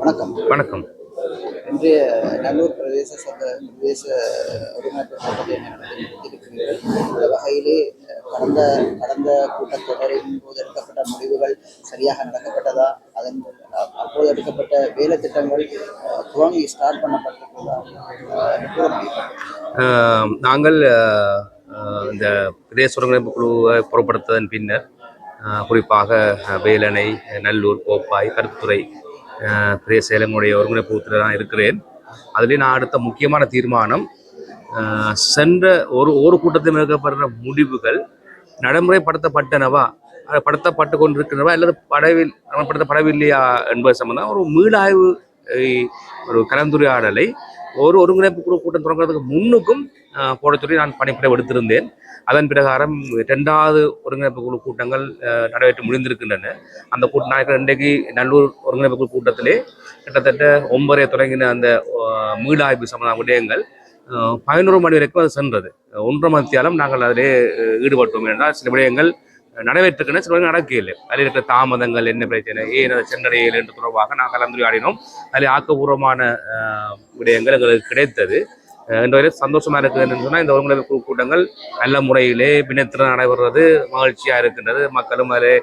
வணக்கம். வணக்கம். இன்றைய நல்லூர் பிரதேச சபை பிரதேச இந்த வகையிலே கடந்த கடந்த கூட்டத்தொடரின் போது எடுக்கப்பட்ட முடிவுகள் சரியாக நடக்கப்பட்டதா? அதன் அப்போது எடுக்கப்பட்ட வேலை திட்டங்கள் துவங்கி ஸ்டார்ட் பண்ணப்பட்டிருக்கிறதா நாங்கள் இந்த பிரதேச ஒருங்கிணைப்பு குழுவை புறப்படுத்ததன் பின்னர் குறிப்பாக வேலணை நல்லூர் கோப்பாய் கருத்துறை பிரதேச செயலங்களுடைய ஒருங்கிணைப்பு தான் இருக்கிறேன். அதிலே நான் அடுத்த முக்கியமான தீர்மானம் சென்ற ஒரு ஒரு கூட்டத்தில் எடுக்கப்படுற முடிவுகள் நடைமுறைப்படுத்தப்பட்டனவா அது படுத்தப்பட்டு கொண்டிருக்கின்றனவா அல்லது படவில் படவில்லையா என்பது சம்பந்தம். ஒரு மீளாய்வு ஒரு கலந்துரையாடலை ஒரு ஒருங்கிணைப்பு குழு கூட்டம் தொடங்குறதுக்கு முன்னுக்கும் ஆஹ், சொல்லி நான் பணிப்படை எடுத்திருந்தேன். அதன் பிரகாரம் ரெண்டாவது ஒருங்கிணைப்பு குழு கூட்டங்கள் நடைபெற்று முடிந்திருக்கின்றன. அந்த கூட்டம் நாளைக்கு இன்றைக்கு நல்லூர் ஒருங்கிணைப்பு குழு கூட்டத்திலே கிட்டத்தட்ட ஒன்பதரை தொடங்கின அந்த மீளாய்வு சம்பந்த விடயங்கள் பதினோரு மணி வரைக்கும் அது சென்றது. ஒன்றரை மத்தியாலும் நாங்கள் அதிலே ஈடுபட்டோம். என்றால் சில விடயங்கள் நடைபெற்றுக்கின சில நடக்கல அதில் இருக்கிற தாமதங்கள் என்ன பிரச்சனை ஏன் அதை சென்றடையல் என்று தொடர்பாக நான் கலந்துரையாடினோம். அதில் ஆக்கப்பூர்வமான ஆஹ், விடயங்கள் எங்களுக்கு கிடைத்தது. என்ற வரையில் சந்தோஷமா இருக்குதுன்னு சொன்னால் இந்த ஒருங்கிணைப்பு குழு கூட்டங்கள் நல்ல முறையிலே பிணைத்திறன் நடைபெறுவது மகிழ்ச்சியா இருக்கின்றது. மக்களும் அதில்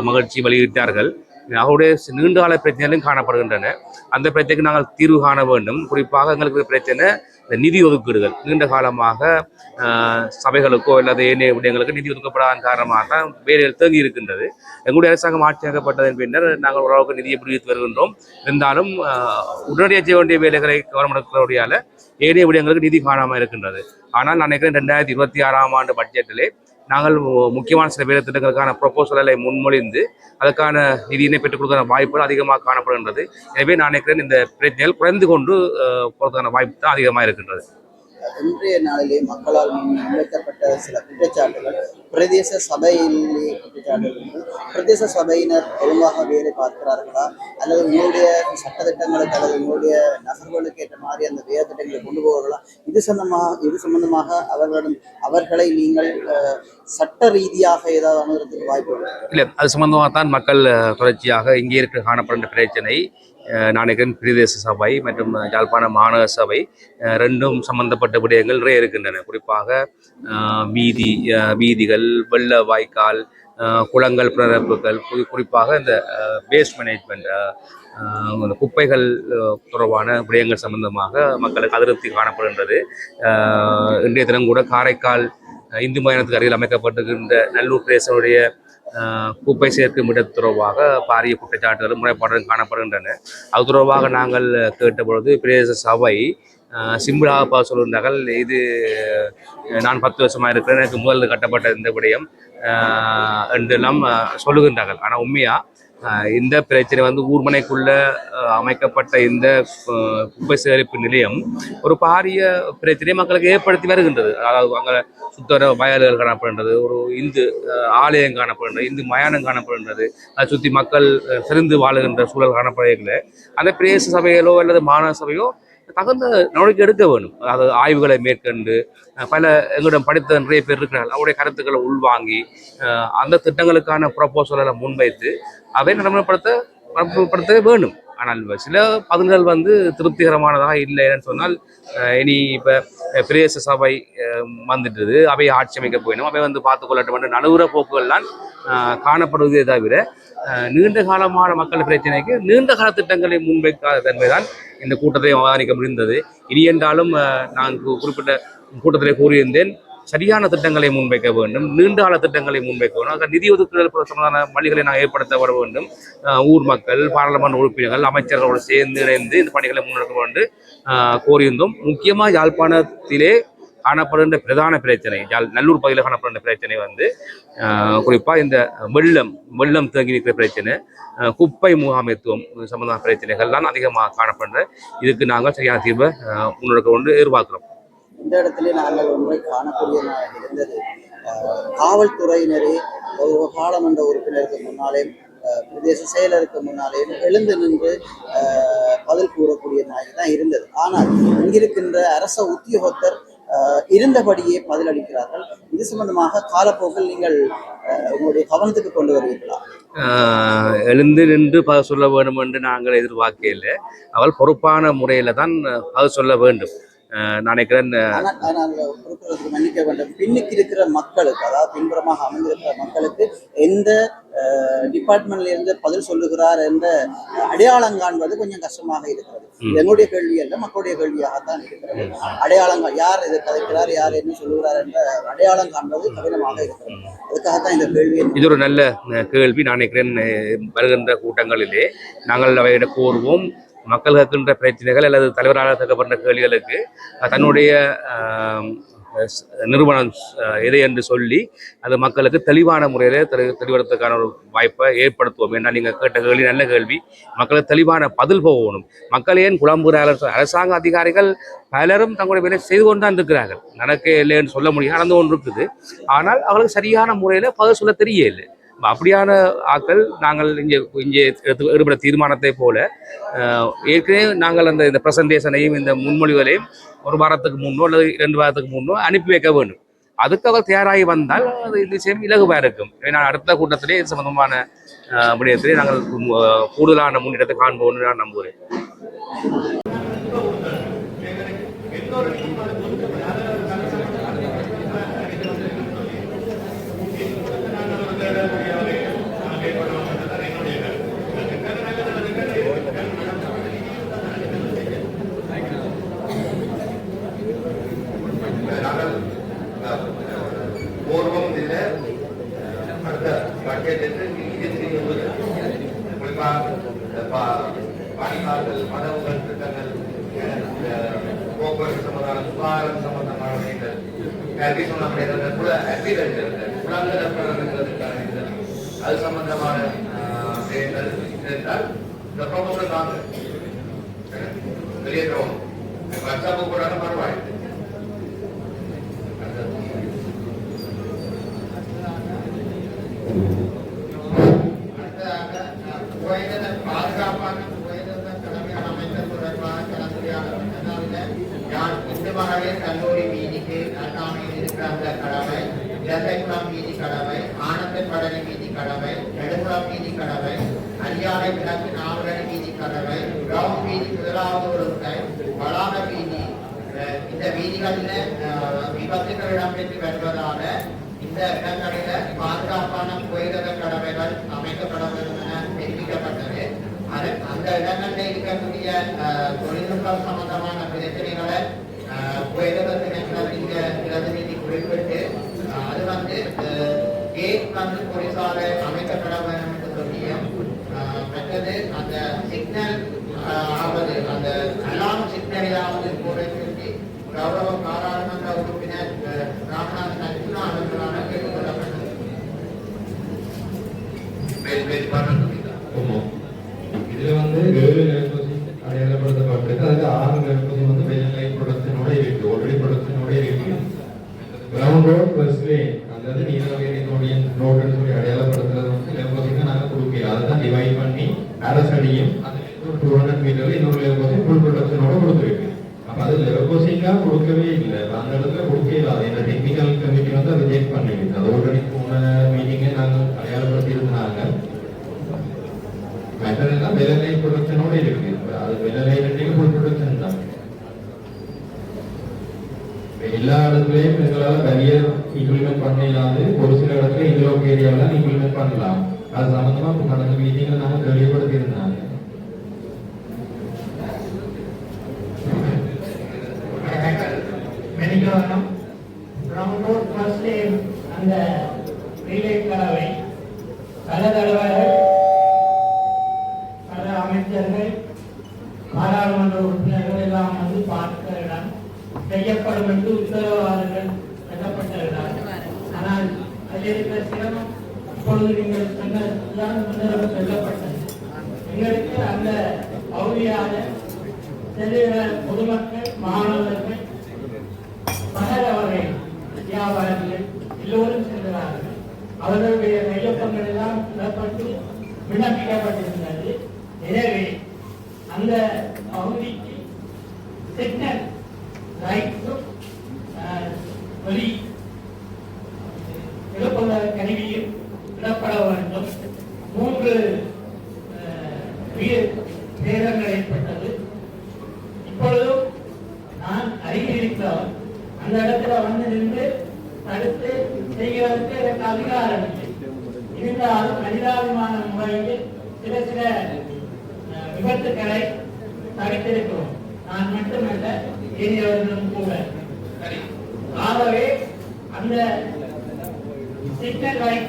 மகிழ்ச்சி வெளியிட்டார்கள். அவருடைய நீண்ட கால பிரச்சனைகளும் காணப்படுகின்றன. அந்த பிரச்சனைக்கு நாங்கள் தீர்வு காண வேண்டும். குறிப்பாக எங்களுக்கு பிரச்சனை இந்த நிதி ஒதுக்கீடுகள். நீண்ட காலமாக சபைகளுக்கோ அல்லது ஏனைய விடயங்களுக்கு நிதி ஒதுக்கப்படாத காரணமாக தான் வேலைகள் தேங்கி இருக்கின்றது. எங்களுடைய அரசாங்கம் ஆட்சி அமைக்கப்பட்டதன் பின்னர் நாங்கள் ஓரளவுக்கு நிதியை புரிவித்து வருகின்றோம். இருந்தாலும் உடனடியாக செய்ய வேண்டிய வேலைகளை கவர்மெண்ட் இருக்கிறபடியால் ஏனைய விடயங்களுக்கு நிதி காணாமல் இருக்கின்றது. ஆனால் நான் நினைக்கிறேன் ரெண்டாயிரத்தி இருபத்தி ஆறாம் ஆண்டு பட்ஜெட்டிலே நாங்கள் முக்கியமான சில வேலை திட்டங்களுக்கான ப்ரொபோசல்களை முன்மொழிந்து அதற்கான நிதியினை பெற்றுக் கொடுக்கிற வாய்ப்புகள் அதிகமாக காணப்படுகின்றது. எனவே நான் நினைக்கிறேன் இந்த பிரச்சனைகள் குறைந்து கொண்டு போகிறதுக்கான வாய்ப்பு தான் அதிகமாக இருக்கின்றது. இன்றைய நாளிலே மக்களால் முன்வைக்கப்பட்ட சில குற்றச்சாட்டுகள் பிரதேச சபையிலே குற்றச்சாட்டுகள் பிரதேச சபையினர் ஒழுங்காக வேலை பார்க்கிறார்களா? அல்லது உங்களுடைய சட்டத்திட்டங்களுக்கு அல்லது உங்களுடைய நகர்வுகளுக்கு ஏற்ற மாதிரி அந்த வேலை திட்டங்களை கொண்டு போவார்களா இது சம்பந்தமாக இது சம்பந்தமாக அவர்களிடம் அவர்களை நீங்கள் அஹ், சட்ட ரீதியாக ஏதாவது அணுகிறதுக்கு வாய்ப்பு இல்லை அது சம்பந்தமாக தான் மக்கள் தொடர்ச்சியாக இங்கே இருக்க காணப்படுகின்ற பிரச்சனை. நாணயகன் பிரதேச சபை மற்றும் யாழ்ப்பாண மாநகர சபை ரெண்டும் சம்பந்தப்பட்ட விடயங்கள் நிறைய இருக்கின்றன. குறிப்பாக வீதி வீதிகள் வெள்ள வாய்க்கால் குளங்கள் பிறப்புகள் குறி- குறிப்பாக இந்த வேஸ்ட் மேனேஜ்மெண்ட் அந்த குப்பைகள் தொடர்பான விடயங்கள் சம்பந்தமாக மக்களுக்கு அதிருப்தி காணப்படுகின்றது. இன்றைய தினம் கூட காரைக்கால் இந்து மயானத்துக்கு அருகில் அமைக்கப்பட்டிருக்கின்ற நல்லூர் பிரதேசனுடைய குப்பை சேர்க்கும் இடம் தொடர்பாக பாரிய குற்றச்சாட்டுகளும் முறைப்பாடுகளும் காணப்படுகின்றன. அது தொடர்பாக நாங்கள் கேட்ட பொழுது பிரதேச சபை சிம்பிளாக பா சொல்கின்றார்கள் இது நான் பத்து வருஷமாக இருக்கிறேன் எனக்கு முதல் கட்டப்பட்ட இந்த விடயம் என்று என்றெல்லாம் சொல்லுகின்றார்கள். ஆனால் உண்மையா இந்த பிரச்சனை வந்து ஊர்மனைக்குள்ள அமைக்கப்பட்ட இந்த குப்பை சேகரிப்பு நிலையம் ஒரு பாரிய பிரச்சனையை மக்களுக்கு ஏற்படுத்தி வருகின்றது. அதாவது அங்கே சுத்தர வயல்கள் காணப்படுகின்றது ஒரு இந்து ஆலயம் காணப்படுகின்றது இந்து மயானம் காணப்படுகின்றது. அதை சுற்றி மக்கள் சிறந்து வாழுகின்ற சூழல் காணப்படுகின்ற அந்த பிரதேச சபைகளோ அல்லது மாநகர சபையோ தகுந்த நடவடிக்கை எடுக்க வேண்டும். அதாவது ஆய்வுகளை மேற்கொண்டு பல எங்களிடம் படித்த நிறைய பேர் இருக்கிறார்கள். அவருடைய கருத்துக்களை உள்வாங்கி அந்த திட்டங்களுக்கான ப்ரொபோசலை முன்வைத்து அதை நடைமுறைப்படுத்த நடைமுறைப்படுத்த வேண்டும். ஆனால் சில பதில்கள் வந்து திருப்திகரமானதாக இல்லைன்னு சொன்னால் இனி இப்போ பிரதேச சபை வந்துட்டுது. அவை ஆட்சி அமைக்க போயிடும் அவை வந்து பார்த்து கொள்ளட்டும் என்ற நடுவுற போக்குகள்லாம் காணப்படுவதே தவிர நீண்ட காலமான மக்கள் பிரச்சனைக்கு நீண்ட கால திட்டங்களை முன்வைக்காத தன்மைதான் இந்த கூட்டத்தை அவதானிக்க முடிந்தது. இனி என்றாலும் நான் குறிப்பிட்ட கூட்டத்திலே கூறியிருந்தேன் சரியான திட்டங்களை முன்வைக்க வேண்டும் நீண்ட கால திட்டங்களை முன்வைக்க வேண்டும். அதற்கு நிதி ஒதுக்கீடு சம்பந்தமான பணிகளை நான் ஏற்படுத்த வர வேண்டும். ஊர் மக்கள் பாராளுமன்ற உறுப்பினர்கள் அமைச்சர்களோடு சேர்ந்து இணைந்து இந்த பணிகளை முன்னெடுக்க வேண்டும் கோரியிருந்தோம். முக்கியமாக யாழ்ப்பாணத்திலே காணப்படுகின்ற பிரதான பிரச்சனை நல்லூர் பகுதியில் காணப்படுகின்ற பிரச்சனை வந்து குறிப்பாக இந்த வெள்ளம் வெள்ளம் தேங்கி நிற்கிற பிரச்சனை குப்பை முகாமைத்துவம் சம்பந்தமான பிரச்சனைகள் தான் அதிகமாக காணப்படுற இதுக்கு நாங்கள் சரியான தீர்வை முன்னெடுக்க கொண்டு எதிர்பார்க்கிறோம். இந்த இடத்துல நாங்கள் ஒன்றை காணக்கூடிய இருந்தது. காவல்துறையினரே ஒரு பாராளுமன்ற உறுப்பினருக்கு முன்னாலே பிரதேச செயலருக்கு முன்னாலேயும் எழுந்து நின்று பதில் கூறக்கூடிய நாய் தான் இருந்தது. ஆனால் இங்கிருக்கின்ற அரச உத்தியோகத்தர் இருந்தபடியே பதிலளிக்கிறார்கள். இது சம்பந்தமாக காலப்போக்கில் நீங்கள் உங்களுடைய கவனத்துக்கு கொண்டு வருவீர்களா? ஆஹ் எழுந்து நின்று பதில் சொல்ல வேண்டும் என்று நாங்கள் எதிர்பார்க்கையில் அவள் பொறுப்பான முறையில் தான் பதில் சொல்ல வேண்டும். நான் நினைக்கிறேன் மன்னிக்க வேண்டும். பின்னுக்கு இருக்கிற மக்களுக்கு அதாவது பின்புறமாக அமைந்திருக்கிற மக்களுக்கு எந்த டிபார்ட்மெண்ட்ல இருந்து பதில் சொல்லுகிறார் என்ற அடையாளம் காண்பது கொஞ்சம் கஷ்டமாக இருக்கிறது. என்னுடைய கேள்வி அல்ல மக்களுடைய கேள்வியாகத்தான் இருக்கிறது. அடையாளம் கா- யார் இதை கதைக்கிறார் யார் என்ன சொல்லுகிறார் என்ற அடையாளம் காண்பது கடினமாக இருக்கிறது. அதுக்காகத்தான் இந்த கேள்வி இது ஒரு நல்ல கேள்வி. நான் நினைக்கிறேன் வருகின்ற கூட்டங்களிலே நாங்கள் அவையிட கூறுவோம் மக்கள் கேட்கின்ற பிரச்சனைகள் அல்லது தலைவரால் கேட்கப்படுற கேள்விகளுக்கு தன்னுடைய நிறுவனம் எது எதை என்று சொல்லி அது மக்களுக்கு தெளிவான முறையில் தெளி தெளிவதற்கான ஒரு வாய்ப்பை ஏற்படுத்துவோம். ஏன்னா நீங்கள் கேட்ட கேள்வி நல்ல கேள்வி. மக்களுக்கு தெளிவான பதில் போகணும். மக்கள் ஏன் குழம்புகிறார்கள் அரசாங்க அதிகாரிகள் பலரும் தங்களுடைய வேலை செய்து கொண்டு தான் இருக்கிறார்கள். நடக்க இல்லைன்னு சொல்ல முடியும் நடந்து கொண்டு இருக்குது ஆனால் அவர்களுக்கு சரியான முறையில் பதில் சொல்ல தெரியலை அப்படியான ஆட்கள் நாங்கள் இங்கே இங்கே எடுத்து தீர்மானத்தை போல ஏற்கனவே நாங்கள் அந்த இந்த ப்ரெசன்டேஷனையும் இந்த முன்மொழிகளையும் ஒரு வாரத்துக்கு முன்னோ அல்லது இரண்டு வாரத்துக்கு முன்னோ அனுப்பி வைக்க வேண்டும். அதுக்காக தயாராகி வந்தால் அது நிச்சயம் இலகுவாக இருக்கும். ஏன்னா அடுத்த கூட்டத்திலே இது சம்பந்தமான அஹ், விடயத்திலே நாங்கள் கூடுதலான முன்னேற்றத்தை காண்போம்னு நான் நம்புகிறேன் இதில் அடுத்த பட்ஜெட் என்று இது திட்டங்கள் போக்குவரத்து சம்பந்தமான சுகாதாரம் சம்பந்தமான விஷயங்கள் கல்வி சம்பந்தமான கூட அக்ரிகல்ச்சர் குழந்தைகளுக்கான அது சம்பந்தமான விஷயங்கள் இருந்தால் இந்த வாட்ஸ்அப்பு பரவாயில்லை அடுத்ததாக புகையிரத பாதுகாப்பான புகையிரத கடமைகள் அமைத்தல் தொடர்பாக கலந்துரையாடப்பட்டதால் யாழ் இந்து மகளிர் கல்லூரி வீதிக்கு அருகாமையில் இருக்கிற அந்த கடமை இரட்டைக்குளம் வீதி கடமை ஆனந்த வீதி கடமை நெடுங்குளம் வீதி கடமை அரியாலை விளக்கு நாவலடி வீதி கிரவுண்ட் வீதி முதலாவது வளாக வீதி இந்த வீதிகளில் விபத்துகள் இடம்பெற்று வருவதால இந்த இடங்களில பாதுகாப்பான புகையிரத கடமைகள் அமைக்கப்பட வேண்டும் என தெரிவிக்கப்பட்டது. அது அந்த இடங்களில் இருக்கக்கூடிய அஹ், தொழில்நுட்பம் சம்பந்தமான பிரச்சனைகளை அஹ், புகையிரத திணைக்களத்தின் பிரதிநிதி குறிப்பிட்டு அது வந்து கேட் வந்து போலீசால அமைக்கப்பட வேண்டும் என்று சொல்லியும் அஹ், மற்றது அந்த சிக்னல் ஆவது அந்த அலாம் சிக்னலாவது போட சொல்லி கௌரவ பாராளுமன்ற உறுப்பினர் அஹ், ராமநாத் நச்சுனா அவர்களால் கேட்டுக்கொள்ளப்பட்டது வேறு வேறு பாடல் ஆமாம். இதுல வந்து ஏழு நெருப்பசி அடையாளப்படுத்தப்பட்டிருக்கு அதுல ஆறு நெருப்பசி வந்து வெள்ளை ப்ரொடக்ஷனோட இருக்கு ஆல்ரெடி ப்ரொடக்ஷனோட இருக்கு கிரவுண்ட் ரோட் பஸ் வே அல்லது நீலவேலியினுடைய ரோடுன்னு அடையாளப்படுத்துறது வந்து நெருப்பசிக்கு நாங்கள் கொடுக்கல. அதுதான் டிவைட் பண்ணி அரசடியும் அது டூ ஹண்ட்ரட் மீட்டர்ல இன்னொரு நெருப்பசி ஃபுல் ப்ரொடக்ஷனோட கொடுத்துருக்கு அப்ப அது லெவபோசிங்கா கொடுக்கவே இல்லை. அந்த இடத்துல கொடுக்கவே இல்லை. இந்த டெக்னிக்கல் கமிட்டி வந்து அதை ரிஜெக்ட் பண்ணிடுது அது ஆல்ரெடி போன மீட்டிங்கை நாங்கள் அடையாளப்படுத்தி இருந்தாங்க மெட்டல் எல்லாம் விலலை ப்ரொடக்ஷனோட இருக்கு. அது விலலை ரெண்டையும் ஃபுல் ப்ரொடக்ஷன் தான் இப்ப எல்லா இடத்துலயும் எங்களால கரியர் இம்ப்ளிமெண்ட் பண்ண இல்லாது ஒரு சில இடத்துல இன்லோக் ஏரியாவில் இம்ப்ளிமெண்ட் பண்ணலாம். அது சம்பந்தமா இப்ப கடந்த மீட்டிங்ல நாங்க தெளிவுபடுத்தி இருந்தாங்க மெனிகவனம் கிரவுண்ட் ரோட் அந்த ரீலே கலவை பல தடவைகள் பல அமைச்சர்கள் பாராளுமன்ற உறுப்பினர்கள் எல்லாம் செய்யப்படும் என்று உத்தரவாதங்கள் சொல்லப்பட்ட ஆனால் அதில் இருக்கிற சிரமம் அப்பொழுது நீங்கள் சொன்னதுதான் முன்னரவு சொல்லப்பட்டது எங்களுக்கு அந்த பகுதியாக செல்லுகிற பொதுமக்கள் மாணவர்கள் பகல் அவர்கள் வியாபாரிகள் எல்லோரும் செல்கிறார்கள் அவர்களுடைய கையொப்பங்கள் எல்லாம் விடப்பட்டு விண்ணப்பிக்கப்பட்டிருந்தது எனவே அந்த பகுதிக்கு சிக்னல் இருந்தாலும் மனிதாபிமான முறையில் சில சில விபத்துக்களை தடுத்திருக்கிறோம். நான் மட்டுமல்ல இனியவர்களும் கூட. ஆகவே அந்த சிக்னல் லைட்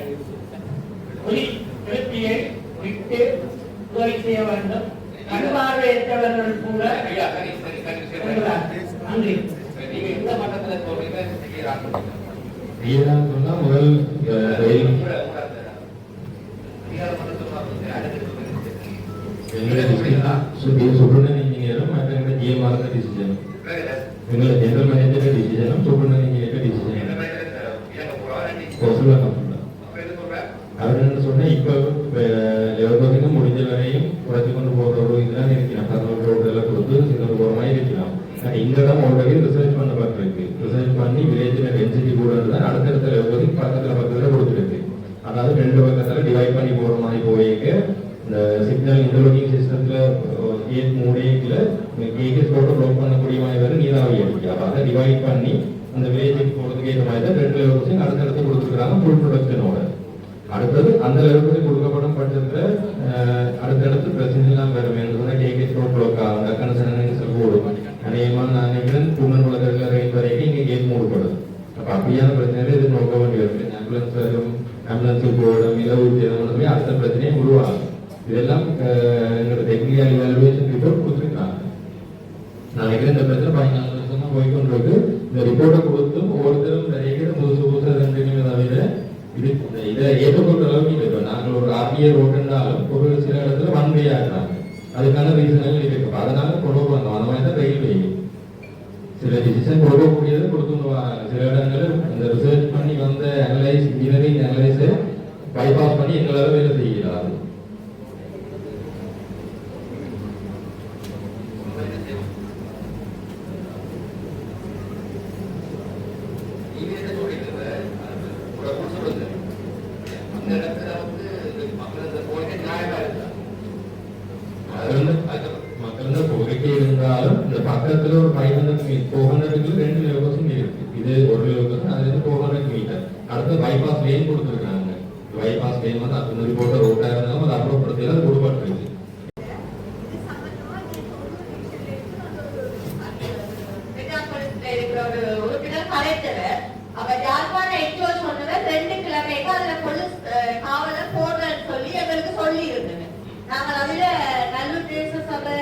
ஒலி திருப்தியை விட்டு உதவி செய்ய வேண்டும். கண்பார்வையற்றவர்கள் கூட. நன்றி. இந்த மட்டத்துல சொல்றீங்க செய்யறாங்க ஈரான் சொன்னா முதல் அஹ், ரயில் எங்களுடைய டிசிஷன் சுப்ரமணியன் இன்ஜினியரும் மற்ற ஜிஎம்ஆர் டிசிஷன் ஜெனரல் மேனேஜர் டிசிஷனும் சுப்ரமணியன் இன்ஜினியர் டிசிஷன் சொல்லுவாங்க அவர் என்ன சொன்னா இப்ப லெவல் முடிஞ்ச வரையும் குறைச்சு கொண்டு போற ஒரு இதெல்லாம் இருக்கலாம் பதினோரு ரோடு எல்லாம் கொடுத்து சின்ன போற மாதிரி இருக்கலாம் ஆனா இந்த இடம் ஆல்ரெடி ரிசர்ச் பண்ணப்பட்டிருக்கு ரிசர்ச் பண்ணி வில்லேஜில் டென்சிட்டி கூட இருந்தால் அடுத்தடுத்த லெவலுக்கு பக்கத்துல பக்கத்துல கொடுத்துருக்கு. அதாவது ரெண்டு பக்கத்துல டிவைட் பண்ணி போகிற மாதிரி போயிருக்கு. இந்த சிக்னல் இன்டர்லோக்கிங் சிஸ்டத்துல கேட் மூடியத்துல கேட் போட்டு ப்ளோக் பண்ணக்கூடிய மாதிரி வரும் நீராவி அடிக்கு அப்போ அதை டிவைட் பண்ணி அந்த வில்லேஜுக்கு போகிறதுக்கு ஏற்ற மாதிரி தான் ரெண்டு லெவல்ஸையும் அடுத்தடுத்து கொடுத்துருக்காங்க ஃபுல் ப்ரொடக்ஷனோட அடுத்தது அந்த லெவலுக்கு கொடுக்கப்படும் பட்சத்தில் அஹ், அடுத்தடுத்து பிரச்சனை எல்லாம் வரும் என்று சொன்னா கேகேஸ் ரோட் ப்ளாக் ஆகும் டக்குனு சனங்கள் கூடும் அநேகமா நான் நினைக்கிறேன் பூமன் வளர்க்கிற ரெயின் வரைக்கும் இங்க கேட் மூடப்படும் அப்ப அப்படியான பிரச்சனைகளை இது நோக்க வேண்டி வரும் ஆம்புலன்ஸ் வரும் ஆம்புலன்ஸுக்கு போடும் இலவு சேதம் அடுத்த பிரச்சனையும் உருவாகும் இதெல்லாம் அஹ், எங்களோட டெக்னிக்கல் எவாலுவேஷன் ரிப்போர்ட் கொடுத்துருக்காங்க நான் நினைக்கிறேன் இந்த பிரச்சனை பதினாலு வருஷமா போய்கொண்டிருக்கு இந்த ரிப்போர்ட்டை கொடுத்தும் ஒவ்வொருத்தரும் நிறைய பேர் புதுசு புதுசாக இருந்துக்குமே தவிர இது இதை ஏற்றுக்கொண்ட அளவுக்கு இல்லை. இப்போ நாங்கள் ஒரு ஆர்டிஏ ரோடுனாலும் ஒரு சில இடத்துல ஒன் அதுக்கான ரீசன்கள் இருக்கு. அதனால கொண்டு வந்தோம். அந்த மாதிரி தான் ரயில்வே சில டிசிஷன் கொடுக்கக்கூடியது கொடுத்துட்டு வராங்க சில இடங்களில் இந்த ரிசர்ச் பண்ணி வந்த அனலைஸ் இன்ஜினியரிங் அனலைஸை பைபாஸ் பண்ணி எங்களால் வேலை செய்யலாம் Gracias. அந்த இடத்துல வந்து மக்கள் இந்த கோரிக்கை நியாயமா இருக்கா அது வந்து மக்கள் வந்து கோரிக்கை இருந்தாலும் இந்த பக்கத்துல ஒரு ஃபைவ் ஹண்ட்ரட் மீட் ஃபோர் ஹண்ட்ரடுக்கு ரெண்டு லெவல்ஸும் இருக்கு இது ஒரு லெவல் அதுல இருந்து ஃபோர் ஹண்ட்ரட் மீட்டர் அடுத்து பைபாஸ் லேன் கொடுத்துருக்காங்க பைபாஸ் லேன் வந்து அது போட்ட ரோட்டா இருந்தாலும் அது அப்புறப்படுத்தி அது கொடுப்பட்டிருக்கு மெட்ராபாலிஸ்ல இருக்கிற ஒரு உறுப்பினர் கலைத்தவர் அப்ப யாழ்ப்பாண எச்சோ சொன்னவர் ரெண்டு கிழமைக்கு அதுல போலீஸ் அஹ், காவலர் போடுறேன்னு சொல்லி எங்களுக்கு சொல்லி இருந்தது நாங்கள் அதுல நல்லூர் பிரதேச சபை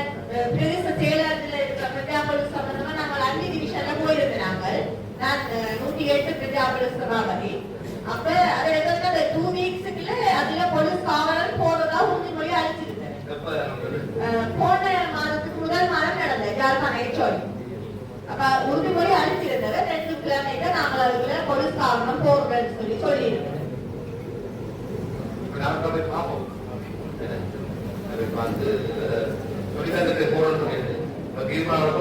பிரதேச செயலாளர்ல இருக்கிற பிரஜாபலு சம்பந்தமா நாங்கள் அஞ்சு டிவிஷன்ல போயிருந்தோம் நாங்கள். நான் நூத்தி எட்டு பிரஜாபலு சபாபதி. அப்ப அது எங்களுக்கு அந்த டூ வீக்ஸுக்குள்ள அதுல போலீஸ் காவலர் போடுறதா உறுதிமொழி அளிச்சிருந்தேன் எப்ப போன மாதத்துக்கு முதல் மாதம் நடந்தது ஜாழ்ப்பாண எச்சோடி அப்ப உறுதிமொழி அழிச்சிருந்தது ரெண்டு கிலோமீட்டர் நாங்கள் அதுக்குள்ள போலீஸ் காவலம் போடுறேன்னு சொல்லி சொல்லியிருந்தது நாம போய் பார்ப்போம். அதை பார்த்து சொல்லி தந்துட்டு போறோம்னு சொல்லிட்டு இப்போ தீர்மானம்